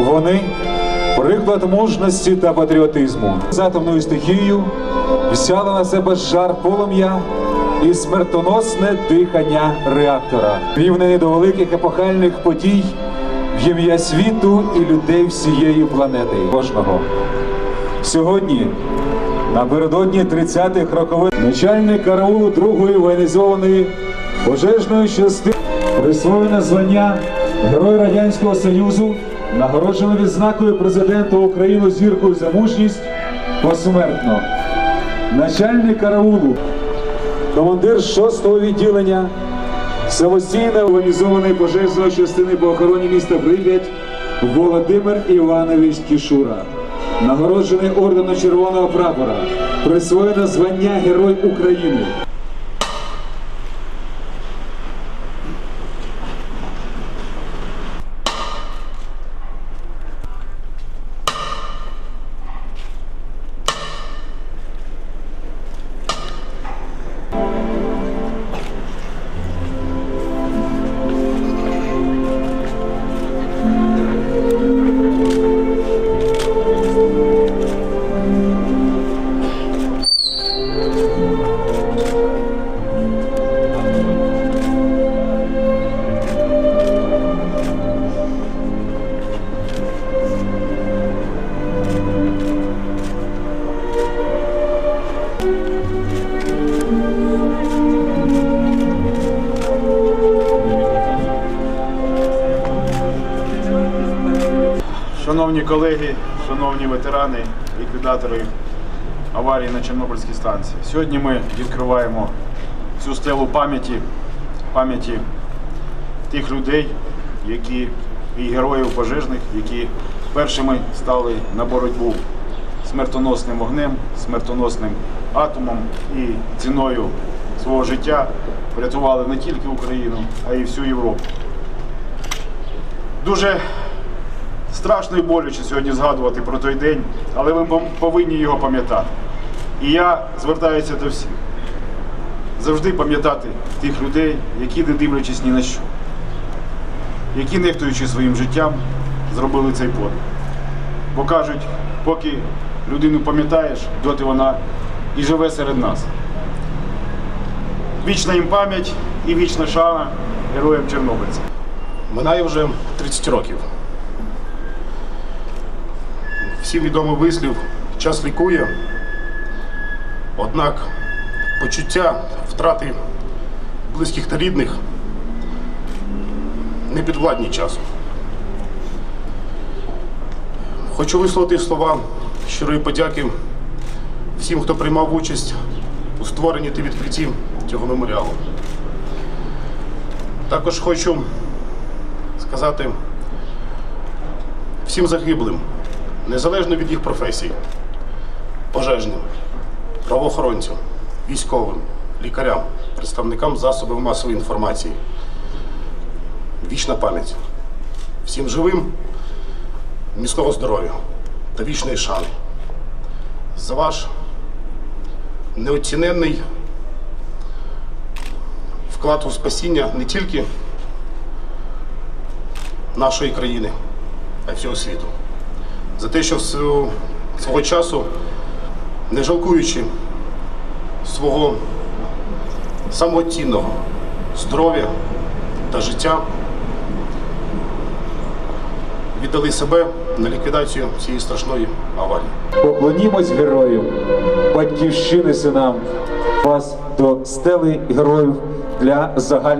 Вони приклад мужності та патріотизму. З атомною стихією взяли на себе жар полум'я і смертоносне дихання реактора, рівнені до великих епохальних подій в ім'я світу і людей всієї планети. Кожного. Сьогодні, напередодні 30-х роковин, начальник караулу другої воєнізованої пожежної частини присвоєне звання Герой Радянського Союзу, нагороджено відзнакою президента України зіркою за мужність посмертно. Начальник караулу, командир 6-го відділення самостійно організованої пожежної частини по охороні міста Прип'ять Володимир Іванович Кішура. Нагороджений орденом Червоного прапора, присвоєно звання Герой України. Шановні колеги, шановні ветерани, ліквідатори аварії на Чорнобильській станції. Сьогодні ми відкриваємо цю стелу пам'яті, пам'яті тих людей, які і героїв пожежних, які першими стали на боротьбу смертоносним вогнем, смертоносним атомом і ціною свого життя врятували не тільки Україну, а й всю Європу. Дуже страшно і боляче сьогодні згадувати про той день, але ви повинні його пам'ятати. І я звертаюся до всіх. Завжди пам'ятати тих людей, які, не дивлячись ні на що, які, нехтуючи своїм життям, зробили цей подвиг. Бо кажуть, поки людину пам'ятаєш, доти вона і живе серед нас. Вічна їм пам'ять і вічна шана героям чорнобильцям. Минає вже 30 років. Всім відомий вислів час лікує. Однак почуття втрати близьких та рідних не підвладні часу. Хочу висловити слова щирої подяки всім, хто приймав участь у створенні та відкритті цього меморіалу. Також хочу сказати всім загиблим, незалежно від їх професій, пожежним, правоохоронцям, військовим, лікарям, представникам засобів масової інформації. Вічна пам'ять. Всім живим, міцного здоров'я та вічної шани. За ваш неоціненний вклад у спасіння не тільки нашої країни, а й всього світу. За те, що свого часу, не жалкуючи свого самого цінного здоров'я та життя, віддали себе на ліквідацію цієї страшної аварії. Поклонімось героїв, батьківщини синам, вас до стели героїв для загальної.